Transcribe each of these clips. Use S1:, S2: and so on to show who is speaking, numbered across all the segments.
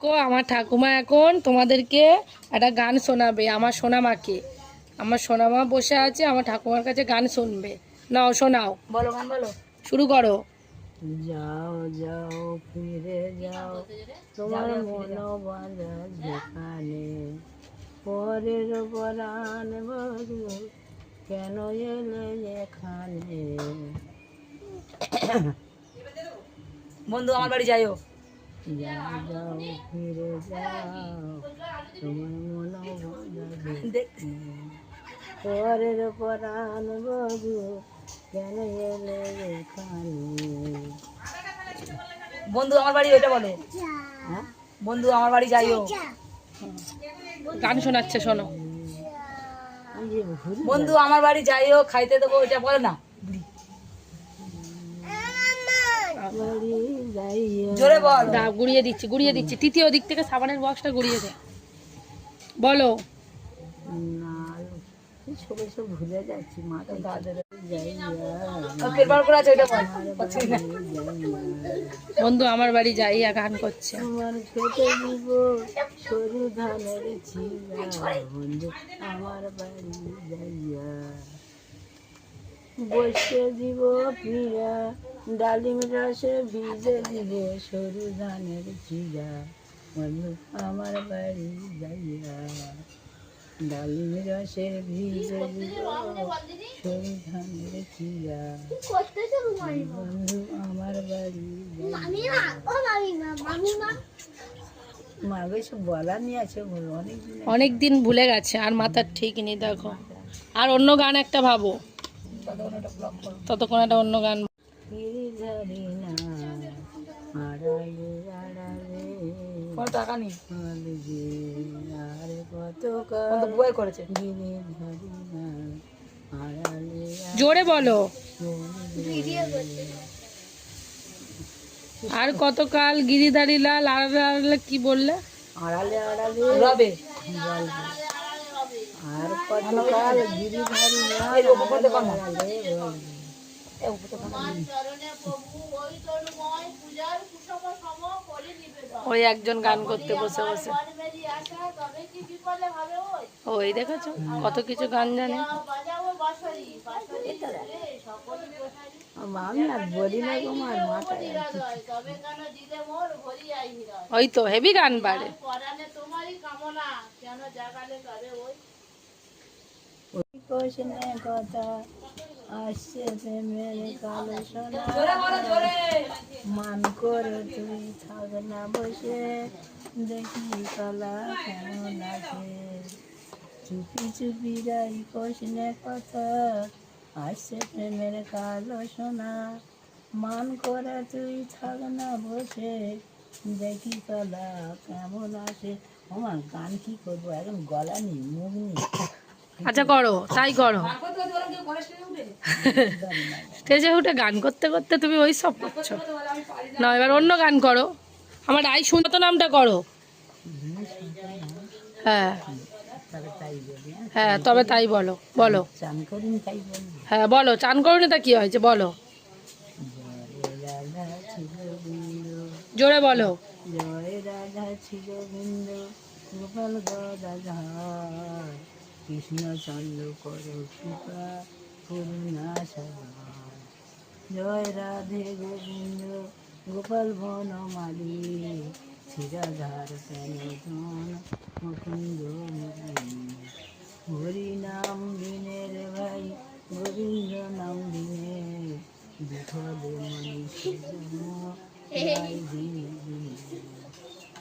S1: কো আমার ঠাকুমা এখন তোমাদেরকে একটা গান শোনাবে আমার সোনামাকে। আমার সোনামা বসে আছে আমার ঠাকুমার কাছে গান শুনবে। নাও শোনাও।
S2: বলো গান বলো।
S1: শুরু করো।
S2: যাও যাও ফিরে যাও। তোমার মন বাঁধা যেখানে। পরের পরাণ বধু কেন এলে এখানে? বন্ধু আমার বাড়ি যাইও। যাও যাও ফিরে যাও তোমার মন পরের পরাণ বধু কেন এলে বন্ধু আমার বাড়ি ওইটা বলো। হ্যাঁ? বন্ধু আমার বাড়ি যাইও।
S1: গান শোনাচ্ছে শোনো।
S2: বন্ধু আমার বাড়ি যাইও খাইতে দেবো ওইটা বলো না। জোরে বল।
S1: দা গুড়িয়ে দিচ্ছি গুড়িয়ে দিচ্ছি। তৃতীয় দিক থেকে সাবানের বক্সটা গুড়িয়ে দে। বলো।
S2: ভুলে যাচ্ছি
S1: বন্ধু আমার বাড়ি যাইয়া গান করছে।
S2: আমার সরু ধানের বন্ধু আমার বাড়ি যাইয়া বসে দিব পিয়া ডালিম রসে ভিজে দিব সরু ধানের ছিলা বন্ধু আমার বাড়ি যাইয়া। ডালিম রসে ভিজে দিব সরু ধানের ছিলা বন্ধু আমার বাড়ি যাইয়া। মাকে সব বলা নিয়ে আছে অনেক দিন
S1: ভুলে গেছে আর মাথার ঠিক নেই দেখো। আর অন্য গান একটা ভাবো। ততক্ষণ একটা অন্য গান
S2: টাকা নেই আর কত বই করেছে। গিরিধারি
S1: জোরে বলো। আর কতকাল গিরিধারী লাল আড়ালে আড়ালে কি বললে?
S2: আড়ালে আড়ালে রবে। আর কতকাল গিরিধারি আড়ালে রবে।
S1: ওই একজন গান করতে বসে বসে। ওই দেখেছ? কত কিছু গান জানে। ওই তো হেভি গান পারে
S2: ওই কোশনে কথা আসছে প্রেমের কালো সোনা মান করে তুই থাক না বসে দেখি কলা কেমন আছে চুপি চুপি যাই কোশনে কথা আসছে প্রেমের কালো সোনা মান করে তুই থাক না বসে দেখি কলা কেমন আছে আমার গান কি করব? এখন গলা নেই, মুখ নেই।
S1: আচ্ছা করো তাই করো। স্টেজে উঠে? গান করতে করতে তুমি ওই সব করছ। না এবার অন্য গান করো। আমার আই শুনতো নামটা করো। হ্যাঁ।
S2: তবে তাই বলি হ্যাঁ
S1: তবে তাই বলো। বলো হ্যাঁ বলো চান করোনি তা কি হয়েছে বলো। জোরে বলো।
S2: জয় রাধা ছিল বিন্দু গোপাল গদাধর কৃষ্ণ চন্দ্র কর কৃপা, করুণা সাগর জয় রাধে গোবিন্দ, গোপাল বনমালী শিরাধার কেন মুকুন্দ মুকুন্দ হরি নাম দিনের ভাই গোবিন্দ নাম দিনে বিফলে মনীষী জন্ম গাই দিনে দিনে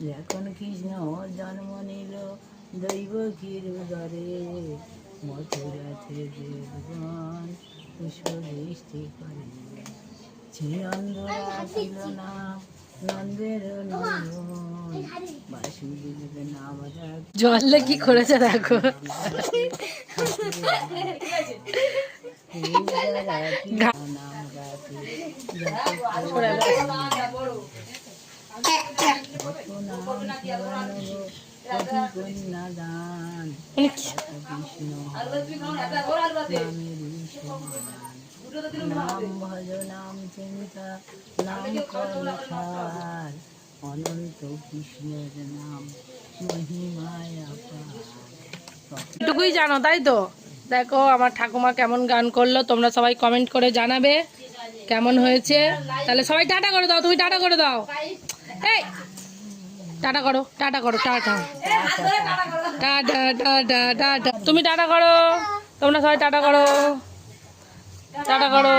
S2: যখন কৃষ্ণ জন্ম নিল দৈব ক্ষীর উদরে মথুরাতে দেবগণ পুষ্প বৃষ্টি করে ছিল অন্ধরা ছিল না নন্দের নন্দন বাসুদেব নাম রাখ
S1: জলে কি করেছে দেখো
S2: নাম
S1: এটুকুই জানো, তাই তো? দেখো, আমার ঠাকুমা কেমন গান করল, তোমরা সবাই কমেন্ট করে জানাবে কেমন হয়েছে। তাহলে সবাই টাটা করে দাও, তুমি টাটা করে দাও। এই টাটা করো টাটা করো, টাটা। টাটা টাটা টাটা তুমি টাটা করো, তোমরা সবাই টাটা করো। টাটা করো।